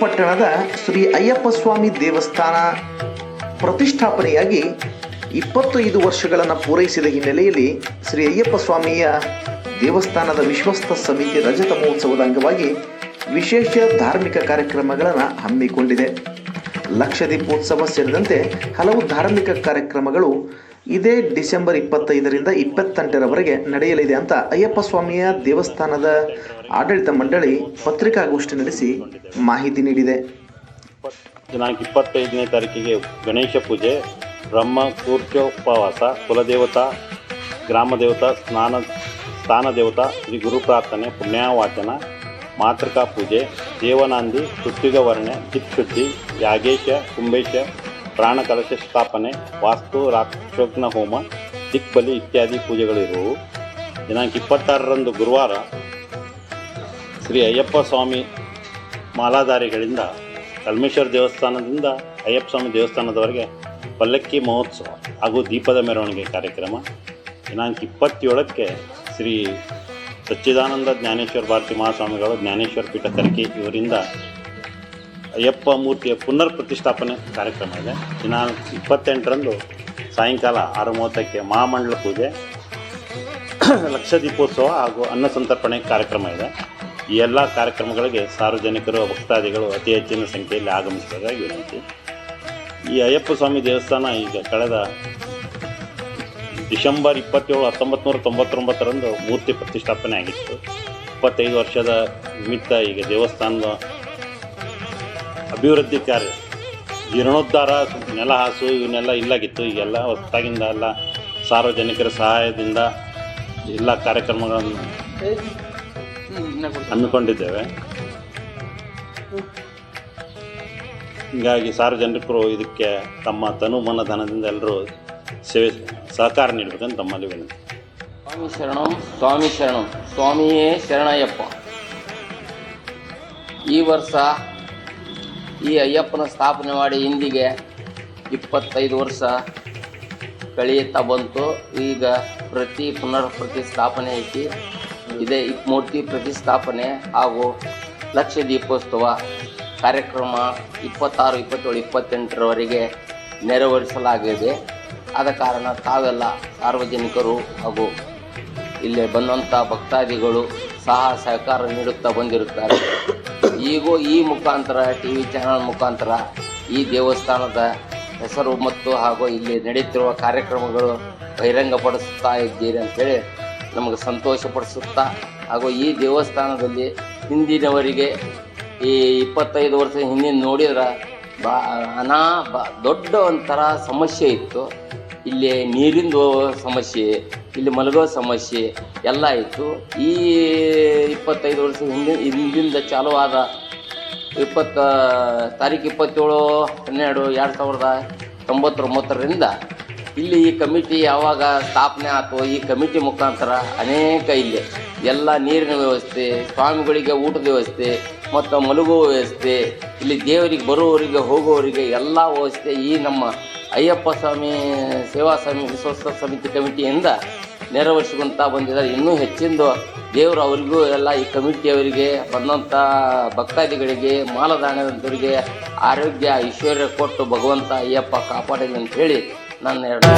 ಪಟ್ಟಣದ ಶ್ರೀ ಅಯ್ಯಪ್ಪ ಸ್ವಾಮಿ ದೇವಸ್ಥಾನ ಪ್ರತಿಷ್ಠಾಪನೆಯಾಗಿ ಇಪ್ಪತ್ತೈದು ವರ್ಷಗಳನ್ನು ಪೂರೈಸಿದ ಹಿನ್ನೆಲೆಯಲ್ಲಿ ಶ್ರೀ ಅಯ್ಯಪ್ಪ ಸ್ವಾಮಿಯ ದೇವಸ್ಥಾನದ ವಿಶ್ವಸ್ತ ಸಮಿತಿ ರಜತ ಮಹೋತ್ಸವದ ಅಂಗವಾಗಿ ವಿಶೇಷ ಧಾರ್ಮಿಕ ಕಾರ್ಯಕ್ರಮಗಳನ್ನು ಹಮ್ಮಿಕೊಂಡಿದೆ. ಲಕ್ಷ ದೀಪೋತ್ಸವ ಸೇರಿದಂತೆ ಹಲವು ಧಾರ್ಮಿಕ ಕಾರ್ಯಕ್ರಮಗಳು ಇದೇ ಡಿಸೆಂಬರ್ ಇಪ್ಪತ್ತೈದರಿಂದ ಇಪ್ಪತ್ತೆಂಟರವರೆಗೆ ನಡೆಯಲಿದೆ ಅಂತ ಅಯ್ಯಪ್ಪ ಸ್ವಾಮಿಯ ದೇವಸ್ಥಾನದ ಆಡಳಿತ ಮಂಡಳಿ ಪತ್ರಿಕಾಗೋಷ್ಠಿ ನಡೆಸಿ ಮಾಹಿತಿ ನೀಡಿದೆ. ದಿನಾಂಕ ಇಪ್ಪತ್ತೈದನೇ ತಾರೀಕಿಗೆ ಗಣೇಶ ಪೂಜೆ, ಬ್ರಹ್ಮ ಕೂರ್ಚೋಪವಾಸ ಕುಲದೇವತಾ, ಗ್ರಾಮ ದೇವತಾ, ಸ್ನಾನ, ಸ್ಥಾನ ದೇವತಾ, ಶ್ರೀ ಗುರು ಪ್ರಾರ್ಥನೆ, ಪುಣ್ಯವಾಚನ, ಮಾತೃಕಾ ಪೂಜೆ, ದೇವನಾಂದಿ ಸುತ್ತಿಗ ವರ್ಣೆ ಚಿತ್ಶುದ್ಧಿ ಯಾಗೇಶ ಕುಂಬೇಶ ಪ್ರಾಣ ಕಲಶ ಸ್ಥಾಪನೆ, ವಾಸ್ತು, ರಾಕ್ಷೋಗ್ನ ಹೋಮ, ದಿಕ್ಬಲಿ ಇತ್ಯಾದಿ ಪೂಜೆಗಳಿರುವು ದಿನಾಂಕ ಇಪ್ಪತ್ತಾರರಂದು ಗುರುವಾರ ಶ್ರೀ ಅಯ್ಯಪ್ಪ ಸ್ವಾಮಿ ಮಾಲಾಧಾರಿಗಳಿಂದ ಕಲ್ಮೇಶ್ವರ ದೇವಸ್ಥಾನದಿಂದ ಅಯ್ಯಪ್ಪ ಸ್ವಾಮಿ ದೇವಸ್ಥಾನದವರೆಗೆ ಪಲ್ಲಕ್ಕಿ ಮಹೋತ್ಸವ ಹಾಗೂ ದೀಪದ ಮೆರವಣಿಗೆ ಕಾರ್ಯಕ್ರಮ. ದಿನಾಂಕ ಇಪ್ಪತ್ತೇಳಕ್ಕೆ ಶ್ರೀ ಸಚ್ಚಿದಾನಂದ ಜ್ಞಾನೇಶ್ವರ ಭಾರತಿ ಮಹಾಸ್ವಾಮಿಗಳು ಜ್ಞಾನೇಶ್ವರ ಪೀಠ ಕರ್ಕಿ ಇವರಿಂದ ಅಯ್ಯಪ್ಪ ಮೂರ್ತಿಯ ಪುನರ್ ಪ್ರತಿಷ್ಠಾಪನೆ ಕಾರ್ಯಕ್ರಮ ಇದೆ. ದಿನಾಂಕ ಇಪ್ಪತ್ತೆಂಟರಂದು ಸಾಯಂಕಾಲ ಆರು ಮೂವತ್ತಕ್ಕೆ ಮಹಾಮಂಡಲ ಪೂಜೆ, ಲಕ್ಷ ದೀಪೋತ್ಸವ ಹಾಗೂ ಅನ್ನ ಸಂತರ್ಪಣೆ ಕಾರ್ಯಕ್ರಮ ಇದೆ. ಈ ಎಲ್ಲ ಕಾರ್ಯಕ್ರಮಗಳಿಗೆ ಸಾರ್ವಜನಿಕರು, ಭಕ್ತಾದಿಗಳು ಅತಿ ಹೆಚ್ಚಿನ ಸಂಖ್ಯೆಯಲ್ಲಿ ಆಗಮಿಸುವುದಾಗಿ ವಿನಂತಿ. ಈ ಅಯ್ಯಪ್ಪ ಸ್ವಾಮಿ ದೇವಸ್ಥಾನ ಈಗ ಕಳೆದ ಡಿಸೆಂಬರ್ ಇಪ್ಪತ್ತೇಳು ಹತ್ತೊಂಬತ್ತು ನೂರ ತೊಂಬತ್ತೊಂಬತ್ತರಂದು ಮೂರ್ತಿ ಪ್ರತಿಷ್ಠಾಪನೆ ಆಗಿತ್ತು. ಇಪ್ಪತ್ತೈದು ವರ್ಷದ ನಿಮಿತ್ತ ಈಗ ದೇವಸ್ಥಾನದ ಅಭಿವೃದ್ಧಿ ಕಾರ್ಯ. ಜೀರ್ಣೋದ್ಧಾರ, ನೆಲ ಹಾಸು, ಇವನ್ನೆಲ್ಲ ಇಲ್ಲಾಗಿತ್ತು. ಈಗೆಲ್ಲ ಹೊತ್ತಾಗಿಂದ ಎಲ್ಲ ಸಾರ್ವಜನಿಕರ ಸಹಾಯದಿಂದ ಎಲ್ಲ ಕಾರ್ಯಕ್ರಮಗಳನ್ನು ಹಮ್ಮಿಕೊಂಡಿದ್ದೇವೆ. ಹೀಗಾಗಿ ಸಾರ್ವಜನಿಕರು ಇದಕ್ಕೆ ತಮ್ಮ ತನು ಮನಧನದಿಂದ ಎಲ್ಲರೂ ಸೇವೆ, ಸಹಕಾರ ನೀಡಬೇಕಂತ ತಮ್ಮಲ್ಲಿ ವಿನಂತಿ. ಸ್ವಾಮಿ ಶರಣಂ ಸ್ವಾಮಿ ಶರಣಂ. ಸ್ವಾಮಿಯೇ ಶರಣಯ್ಯಪ್ಪ. ಈ ವರ್ಷ ಈ ಅಯ್ಯಪ್ಪನ ಸ್ಥಾಪನೆ ಮಾಡಿ ಇಂದಿಗೆ ಇಪ್ಪತ್ತೈದು ವರ್ಷ ಕಳೆಯುತ್ತಾ ಬಂತು. ಈಗ ಪ್ರತಿ ಪುನರ್ ಪ್ರತಿಸ್ಥಾಪನೆ ಐತಿ. ಇದೇ ಮೂರ್ತಿ ಪ್ರತಿಸ್ಥಾಪನೆ ಹಾಗೂ ಲಕ್ಷ ದೀಪೋತ್ಸವ ಕಾರ್ಯಕ್ರಮ ಇಪ್ಪತ್ತಾರು, ಇಪ್ಪತ್ತೇಳು, ಇಪ್ಪತ್ತೆಂಟರವರೆಗೆ ನೆರವೇರಿಸಲಾಗಿದೆ. ಆದ ಕಾರಣ ತಾವೆಲ್ಲ ಸಾರ್ವಜನಿಕರು ಹಾಗೂ ಇಲ್ಲಿ ಬಂದಂಥ ಭಕ್ತಾದಿಗಳು ಸಹ ಸಹಕಾರ ನೀಡುತ್ತಾ ಬಂದಿರುತ್ತಾರೆ. ಈಗೂ ಈ ಮುಖಾಂತರ ಟಿ ವಿ ಚಾನಲ್ ಮುಖಾಂತರ ಈ ದೇವಸ್ಥಾನದ ಹೆಸರು ಮತ್ತು ಹಾಗೂ ಇಲ್ಲಿ ನಡೆಯುತ್ತಿರುವ ಕಾರ್ಯಕ್ರಮಗಳು ಬಹಿರಂಗಪಡಿಸುತ್ತಾ ಇದ್ದೀರಿ ಅಂತೇಳಿ ನಮಗೆ ಸಂತೋಷಪಡಿಸುತ್ತಾ ಹಾಗೂ ಈ ದೇವಸ್ಥಾನದಲ್ಲಿ ಹಿಂದಿನವರಿಗೆ ಈ ಇಪ್ಪತ್ತೈದು ವರ್ಷ ಹಿಂದಿನ ನೋಡಿದ್ರೆ ಬಾ ಅನಾ ಬ, ದೊಡ್ಡ ಒಂಥರ ಸಮಸ್ಯೆ ಇತ್ತು. ಇಲ್ಲಿ ನೀರಿಂದು ಸಮಸ್ಯೆ, ಇಲ್ಲಿ ಮಲಗೋ ಸಮಸ್ಯೆ ಎಲ್ಲ ಇತ್ತು. ಈ ಇಪ್ಪತ್ತೈದು ವರ್ಷ ಹಿಂದೆ, ಹಿಂದಿಂದ ಆದ ಇಪ್ಪತ್ತ, ತಾರೀಕು ಇಪ್ಪತ್ತೇಳು, ಹನ್ನೆರಡು, ಎರಡು ಸಾವಿರದ ತೊಂಬತ್ತೊಂಬತ್ತರಿಂದ ಇಲ್ಲಿ ಈ ಕಮಿಟಿ ಯಾವಾಗ ಸ್ಥಾಪನೆ ಆಯ್ತು ಈ ಕಮಿಟಿ ಮುಖಾಂತರ ಅನೇಕ ಇಲ್ಲಿ ಎಲ್ಲ ನೀರಿನ ವ್ಯವಸ್ಥೆ, ಸ್ವಾಮಿಗಳಿಗೆ ಊಟದ ವ್ಯವಸ್ಥೆ, ಮತ್ತು ಮಲಗುವ ವ್ಯವಸ್ಥೆ, ಇಲ್ಲಿ ದೇವರಿಗೆ ಬರುವವರಿಗೆ, ಹೋಗುವವರಿಗೆ ಎಲ್ಲ ವ್ಯವಸ್ಥೆ ಈ ನಮ್ಮ ಅಯ್ಯಪ್ಪ ಸ್ವಾಮಿ, ಸೇವಾ ಸಮಿತಿ ಸ್ವಸ್ಥ ಸಮಿತಿ ಕಮಿಟಿಯಿಂದ ನೆರವೇರಿಸಿಕೊಂತ ಬಂದಿದ್ದಾರೆ. ಇನ್ನೂ ಹೆಚ್ಚಿಂದು ದೇವರು ಅವರಿಗೂ ಎಲ್ಲ ಈ ಕಮಿಟಿಯವರಿಗೆ ಬಂದಂಥ ಭಕ್ತಾದಿಗಳಿಗೆ, ಮಾಲದಾನದಂತವರಿಗೆ ಆರೋಗ್ಯ, ಐಶ್ವರ್ಯ ಕೊಟ್ಟು ಭಗವಂತ ಅಯ್ಯಪ್ಪ ಕಾಪಾಡಲಿ ಅಂತ ಹೇಳಿ ನನ್ನ ಎರಡು